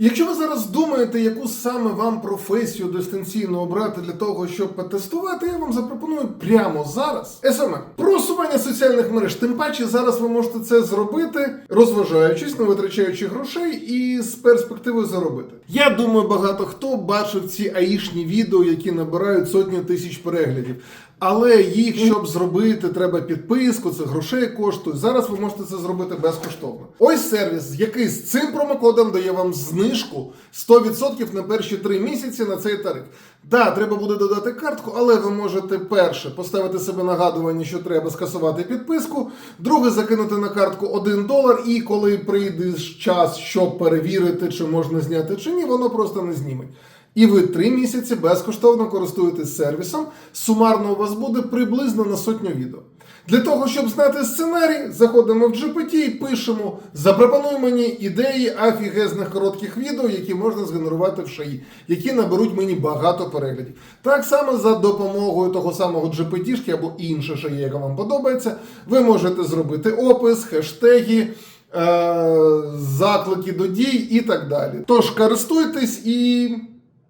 Якщо ви зараз думаєте, яку саме вам професію дистанційно обрати для того, щоб потестувати, я вам запропоную прямо зараз СММ. Просування соціальних мереж. Тим паче зараз ви можете це зробити, розважаючись, не витрачаючи грошей і з перспективою заробити. Я думаю, багато хто бачив ці аїшні відео, які набирають сотні тисяч переглядів. Але їх, щоб зробити, треба підписку, це грошей коштує. Зараз ви можете це зробити безкоштовно. Ось сервіс, який з цим промокодом дає вам знижку 100% на перші три місяці на цей тариф. Да, треба буде додати картку, але ви можете перше поставити себе нагадування, що треба скасувати підписку. Друге, закинути на картку 1 долар, і коли прийде час, щоб перевірити, чи можна зняти чи ні, воно просто не зніметь. І ви три місяці безкоштовно користуєтесь сервісом. Сумарно у вас буде приблизно на сотню відео. Для того, щоб знати сценарій, заходимо в GPT і пишемо: запропонуй мені ідеї афігезних коротких відео, які можна згенерувати в шаї, які наберуть мені багато переглядів. Так само за допомогою того самого GPT або інше шаї, яка вам подобається, ви можете зробити опис, хештеги. е, Заклики до дій і так далі. Тож користуйтесь і